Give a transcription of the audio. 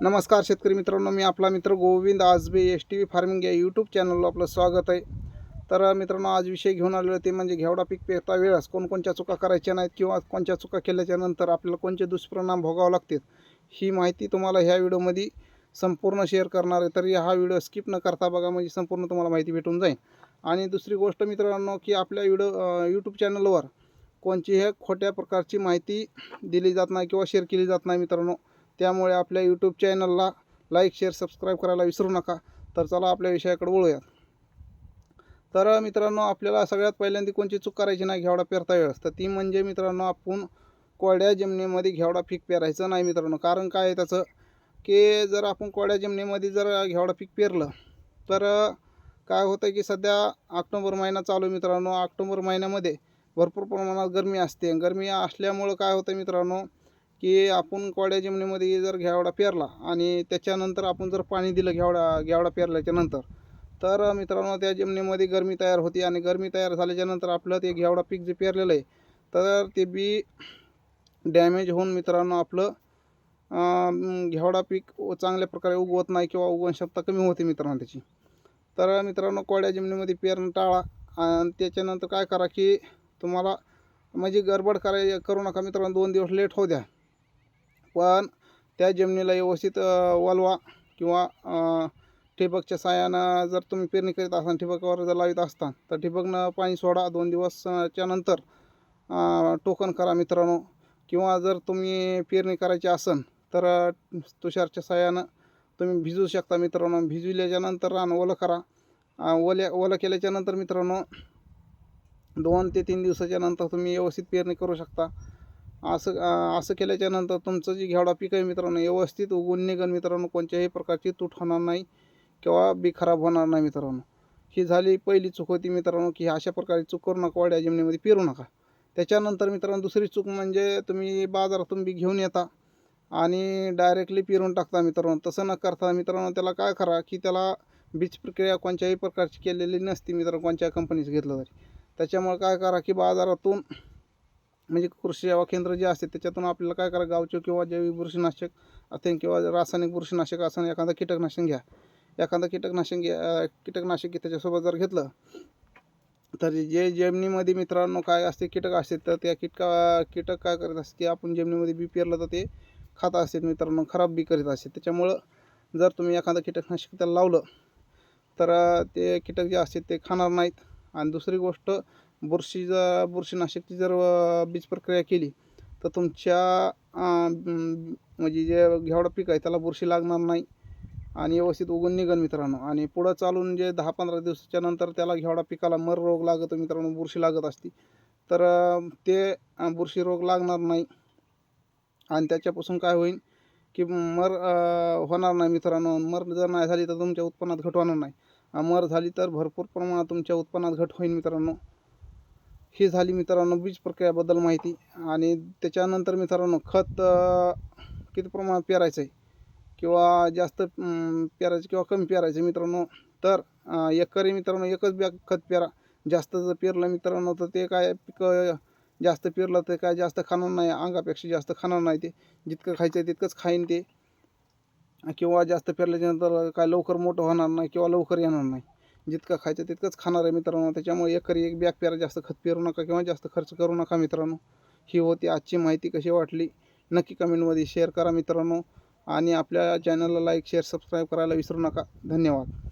नमस्कार शेतकरी मित्रांनो मी आपला मित्र Govind Ajabe S T V farming या यूट्यूब चॅनलला आपलं स्वागत आहे. तर मित्रांनो आज विषय घेऊन आलेलो ते म्हणजे घेवडा पीक पेरता वेळेस कोणकोणत्या चुका करायच्या नाहीत किंवा कोणत्या चुका केल्याच्यानंतर आपल्याला कोणते दुष्परिणाम भोगावे लागतात ही माहिती तुम्हाला ह्या व्हिडिओमध्ये संपूर्ण शेअर करणार आहे. तरी हा व्हिडिओ स्किप न करता बघा म्हणजे संपूर्ण तुम्हाला माहिती भेटून जाईल. आणि दुसरी गोष्ट मित्रांनो की आपल्या व्हिडिओ यूट्यूब चॅनलवर कोणतीही खोट्या प्रकारची माहिती दिली जात नाही किंवा शेअर केली जात नाही मित्रांनो. त्यामुळे आपल्या यूट्यूब चॅनलला लाईक शेअर सबस्क्राईब करायला विसरू नका. तर चला आपल्या विषयाकडे वळूयात. तर मित्रांनो आपल्याला सगळ्यात पहिल्यांदा कोणची चूक करायची नाही घेवडा पेरता वेळेस तर ती म्हणजे मित्रांनो आपण कोरड्या जमिनीमध्ये घेवडा पीक पेरायचं नाही मित्रांनो. कारण काय आहे त्याचं? की जर आपण कोरड्या जमिनीमध्ये जर घेवडा पीक पेरलं तर काय होतं की सध्या ऑक्टोबर महिना चालू मित्रांनो. ऑक्टोबर महिन्यामध्ये भरपूर प्रमाणात गरमी असते. गरमी असल्यामुळं काय होतं मित्रांनो की आपण कोड्या जमिनीमध्ये जर घेवडा पेरला आणि त्याच्यानंतर आपण जर पाणी दिलं घेवडा घेवडा पेरल्याच्या नंतर तर मित्रांनो त्या जमिनीमध्ये गरमी तयार होती आणि गरमी तयार झाल्याच्यानंतर आपलं ते घेवडा पीक जे पेरलेलं आहे तर ते बी डॅमेज होऊन मित्रांनो आपलं घेवडा पीक चांगल्या प्रकारे उगवत नाही किंवा उगवण क्षमता कमी होते मित्रांनो त्याची. तर मित्रांनो कोड्या जमिनीमध्ये पेरणं टाळा आणि त्याच्यानंतर काय करा की तुम्हाला म्हणजे गडबड कराय करू नका मित्रांनो दोन दिवस लेट होऊ द्या. पण त्या जमिनीला व्यवस्थित वलवा किंवा ठिबकच्या साहाय्यानं जर तुम्ही पेरणी करीत असाल ठिबकावर जर लावित असता तर ठिबकनं पाणी सोडा दोन दिवसच्या नंतर. टोकन करा मित्रांनो. किंवा जर तुम्ही पेरणी करायची असेल तर तुषारच्या साहाय्यानं तुम्ही भिजू शकता मित्रांनो. भिजविल्याच्यानंतर रान ओलं करा. ओल्या ओलं केल्याच्यानंतर मित्रांनो दोन ते तीन दिवसाच्या नंतर तुम्ही व्यवस्थित पेरणी करू शकता. असं असं केल्याच्यानंतर तुमचं जे घेवडा पीक आहे मित्रांनो व्यवस्थित उगवून निघन मित्रांनो कोणत्याही प्रकारची तूट होणार नाही किंवा बी खराब होणार नाही मित्रांनो. ही झाली पहिली चूक होती मित्रांनो की अशा प्रकारे चूक करू नका वाड्या जमिनीमध्ये पेरू नका. त्याच्यानंतर मित्रांनो दुसरी चूक म्हणजे तुम्ही बाजारातून बी घेऊन येता आणि डायरेक्टली पेरून टाकता मित्रांनो. तसं न करता मित्रांनो त्याला काय करा की त्याला बीज प्रक्रिया कोणत्याही प्रकारची केलेली नसती मित्रांनो कोणत्या कंपनीचं घेतलं तरी. त्याच्यामुळे काय करा की बाजारातून म्हणजे कृषी सेवा केंद्र जे असते त्याच्यातून आपल्याला काय करा गावचे किंवा जैविक बुरशीनाशक असेल किंवा रासायनिक बुरशीनाशक असेल एखादं कीटकनाशक घ्या. एखादं कीटकनाशक घ्या कीटकनाशक त्याच्यासोबत जर घेतलं तर जे जमिनीमध्ये मित्रांनो काय असते कीटक असते तर त्या कीटका कीटक काय करत असते की आपण जमिनीमध्ये बी पेरलं तर ते खात असते मित्रांनो खराब बी करीत असते. त्याच्यामुळं जर तुम्ही एखादं कीटकनाशक त्याला लावलं तर ते कीटक जे असते ते खाणार नाहीत. आणि दुसरी गोष्ट बुरशी जर बुरशीनाशकची जर बीज प्रक्रिया केली तर तुमच्या म्हणजे जे घेवडा पीक आहे त्याला बुरशी लागणार नाही. आणि व्यवस्थित उगून निघन मित्रांनो. आणि पुढं चालून जे दहा पंधरा दिवसाच्या नंतर त्याला घेवडा पिकाला मर रोग लागतो मित्रांनो बुरशी लागत असते तर ते बुरशी रोग लागणार नाही. आणि त्याच्यापासून काय होईल की मर होणार नाही मित्रांनो. मर जर नाही झाली तर तुमच्या उत्पन्नात घट होणार नाही. मर झाली तर भरपूर प्रमाणात तुमच्या उत्पन्नात घट होईल मित्रांनो. ही झाली मित्रांनो बीज प्रक्रियाबद्दल माहिती. आणि त्याच्यानंतर मित्रांनो खत किती प्रमाणात पेरायचं आहे? किंवा जास्त पेरायचं किंवा कमी पेरायचं मित्रांनो? तर एकरी मित्रांनो एकच बॅग खत पेरा. जास्त जर पेरलं मित्रांनो तर ते काय पिकं जास्त पेरलं तर काय जास्त खाणार नाही अंगापेक्षा जास्त खाणार नाही ते. जितकं खायचं आहे तितकंच खाईन ते. किंवा जास्त पेरल्याच्यानंतर काय लवकर मोठं होणार नाही किंवा लवकर येणार नाही. जितकं खायचं तितकंच खाणार आहे मित्रांनो. त्याच्यामुळे एकरी एक बॅग पेरा जास्त खत पेरू नका किंवा जास्त खर्च करू नका मित्रांनो. ही होती आजची माहिती कशी वाटली? नक्की कमेंटमध्ये शेअर करा मित्रांनो. आणि आपल्या चॅनलला लाईक शेअर सबस्क्राईब करायला विसरू नका. धन्यवाद.